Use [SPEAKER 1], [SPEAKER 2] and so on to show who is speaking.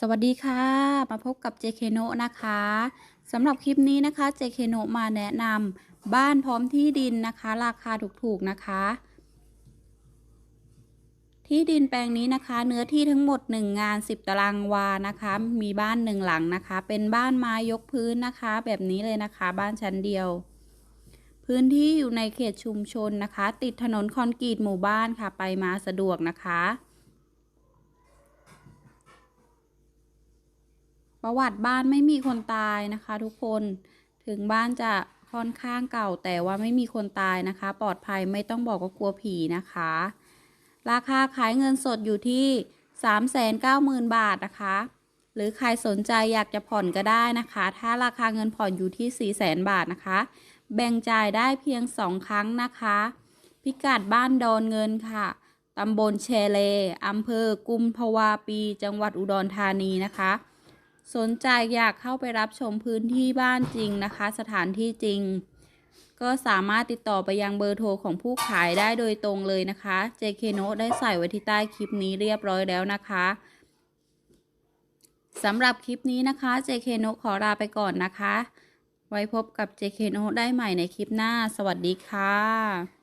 [SPEAKER 1] สวัสดีค่ะ มาพบกับ JK n o นะคะสำหรับคลิปนี้นะคะ JK n o มาแนะนำบ้านพร้อมที่ดินนะคะ ราคาถูกๆนะคะ ที่ดินแปลงนี้นะคะ เนื้อที่ทั้งหมด 1 งาน 10 ตารางวานะคะ มีบ้านหนึ่งหลังนะคะ เป็นบ้านไม้ยกพื้นนะคะ แบบนี้เลยนะคะ บ้านชั้นเดียว พื้นที่อยู่ในเขตชุมชนนะคะ ติดถนนคอนกรีตหมู่บ้านค่ะ ไปมาสะดวกนะคะ ประวัติบ้านไม่มีคนตายนะคะ ทุกคนถึงบ้านจะค่อนข้างเก่าแต่ว่าไม่มีคนตายนะคะ ปลอดภัยไม่ต้องบอกว่ากลัวผีนะคะ ราคาขายเงินสดอยู่ที่ 390,000 บาทนะคะ หรือใครสนใจอยากจะผ่อนก็ได้นะคะ ถ้าราคาเงินผ่อนอยู่ที่ 400,000 บาทนะคะ แบ่งจ่ายได้เพียง 2 ครั้งนะคะ พิกัดบ้านดอนเงินค่ะตำบลเชเลอำเภอกุมภาวาปี จังหวัดอุดรธานีนะคะ สนใจอยากเข้าไปรับชมพื้นที่บ้านจริงนะคะ สถานที่จริง ก็สามารถติดต่อไปยังเบอร์โทรของผู้ขายได้โดยตรงเลยนะคะ JK n o ได้ใส่ไว้ที่ใต้คลิปนี้เรียบร้อยแล้วนะคะสำหรับคลิปนี้นะคะ JK n o ขอลาไปก่อนนะคะ ไว้พบกับ JK n o ได้ใหม่ในคลิปหน้า สวัสดีค่ะ